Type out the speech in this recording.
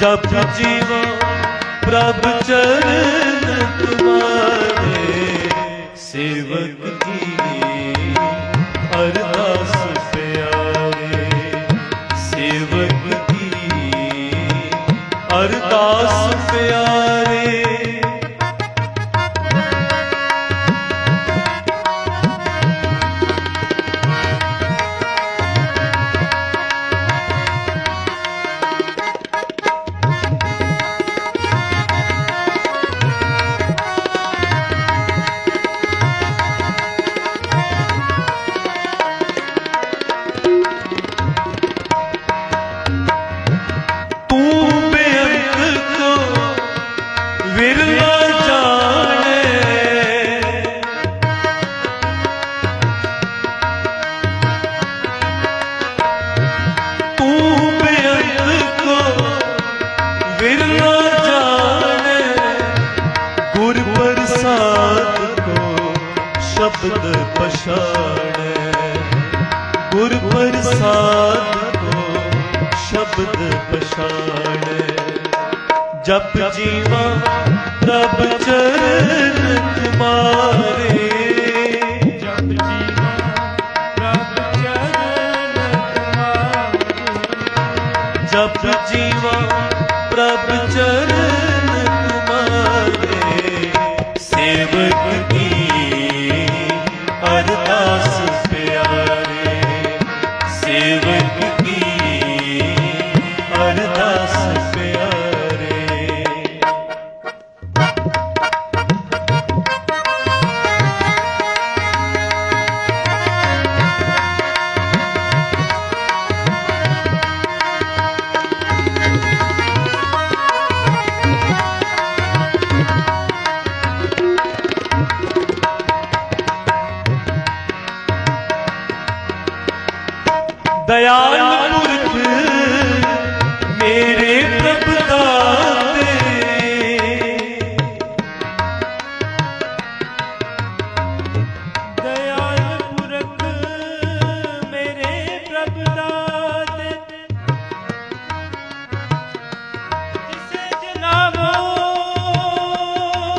ਜਪ ਜੀਵਾ ਪ੍ਰਭ ਚਰਨ ਤੁਮਾਰੇ। ਸੇਵਕ ਕੀ ਅਰਦਾਸ ਪਿਆਰੇ। ਸੇਵਕ ਕੀ ਅਰਦਾਸ ਪਿਆਰੇ। ਵਿਰਲਾ ਜਾਣੇ। ਤੂੰ ਬੇਅੰਤ ਕੋ ਵਿਰਲਾ ਜਾਣੇ। ਗੁਰ ਪ੍ਰਸਾਦ ਕੋ ਸ਼ਬਦ ਪਛਾਣੇ। ਗੁਰ ਪ੍ਰਸਾਦ ਕੋ ਸ਼ਬਦ ਪਛਾਣੇ। ਜਪ ਜੀਵਾ ਪ੍ਰਭ ਚਰਨ ਤੁਮਾਰੇ ਜਪ ਜੀਵਾ ਪ੍ਰਭ ਚਰਨ ਤੁਮਾਰੇ ਜਪ ਜੀਵਾ ਪ੍ਰਭ ਚਰਨ ਤੁਮਾਰੇ ਸੇਵਕ ਕੀ ਅਰਦਾਸ ਪਿਆਰੇ। ਸੇਵਕ દયાન